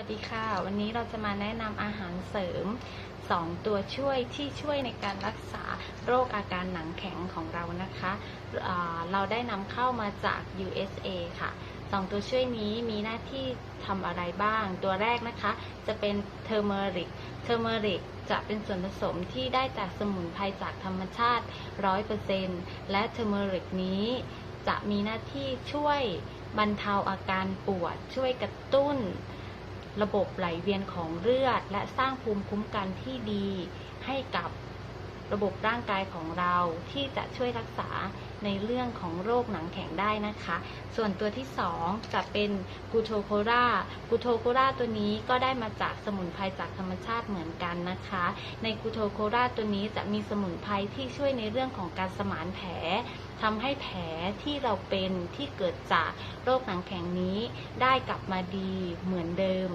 วัสดีค่ะ วันนี้เราจะมาแนะนำอาหารเสริม 2 ตัวช่วยที่ช่วยในการรักษาโรคอาการหนังแข็งของเรานะคะอ่าเราได้นำเข้ามาจาก USA ค่ะ 2 ตัวช่วยนี้มีหน้าที่ทำอะไรบ้าง ตัวแรกนะคะ จะเป็นเทอร์เมริกเทอร์เมริกจะเป็นส่วนผสมที่ได้จากสมุนไพรจากธรรมชาติ 100%และเทอร์เมริกนี้จะมีหน้าที่ช่วยบรรเทาอาการปวด ช่วยกระตุ้น ระบบไหลเวียนของเลือด และสร้างภูมิคุ้มกันที่ดีให้กับ ระบบร่างกายของเราที่จะช่วยรักษาในเรื่องของโรคหนังแข็งได้นะคะ ส่วนตัวที่ 2 จะเป็นกูโทโครากูโทโคราตัวนี้ก็ได้มาจากสมุนไพรจากธรรมชาติเหมือนกันนะคะ ในกูโทโคราตัวนี้จะมีสมุนไพรที่ช่วยในเรื่องของการสมานแผลทำให้แผลที่เราเป็นที่เกิดจากโรคหนังแข็งนี้ได้กลับมาดีเหมือนเดิม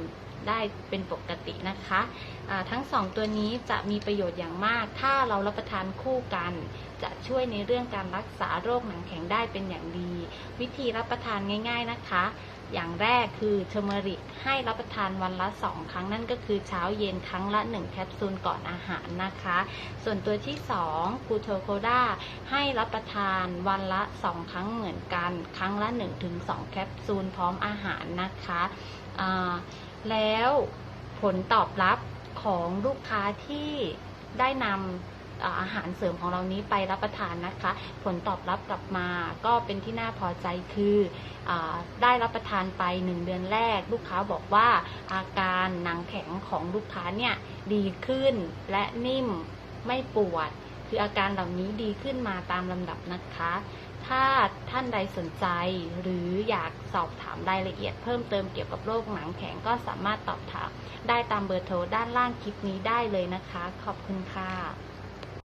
ได้เป็นปกตินะคะะทั้งสองตัวนี้จะมีประโยชน์อย่างมาก ถ้าเรารับประทานคู่กัน จะช่วยในเรื่องการรักษาโรคหนังแข็งได้เป็นอย่างดี วิธีรับประทานง่าย ๆนะคะ อย่างแรกคือเทอร์เมริกให้รับประทานวันละ 2 ครั้งนั่นก็คือเช้าเย็นครั้งละ 1 แคปซูลก่อนอาหารนะคะ ส่วนตัวที่ 2 กูโทโคดาให้รับประทานวันละ 2 ครั้งเหมือนกัน ครั้งละ 1-2 แคปซูลพร้อมอาหารนะคะแล้วผลตอบรับของลูกค้าที่ได้นำ อาหารเสริมของเรานี้ไปรับประทานนะคะ ผลตอบรับกลับมาก็เป็นที่น่าพอใจคืออได้รับประทานไป 1 เดือนแรก ลูกค้าบอกว่าอาการหนังแข็งของลูกค้าเนี่ยดีขึ้นและนิ่มไม่ปวด คืออาการเหล่านี้ดีขึ้นมาตามลำดับนะคะ ถ้าท่านใดสนใจหรืออยากสอบถามรายละเอียดเพิ่มเติมเกี่ยวกับโรคหนังแข็งก็สามารถตอบถาม ได้ตามเบอร์โทรด้านล่างคลิปนี้ได้เลยนะคะ ขอบคุณค่ะ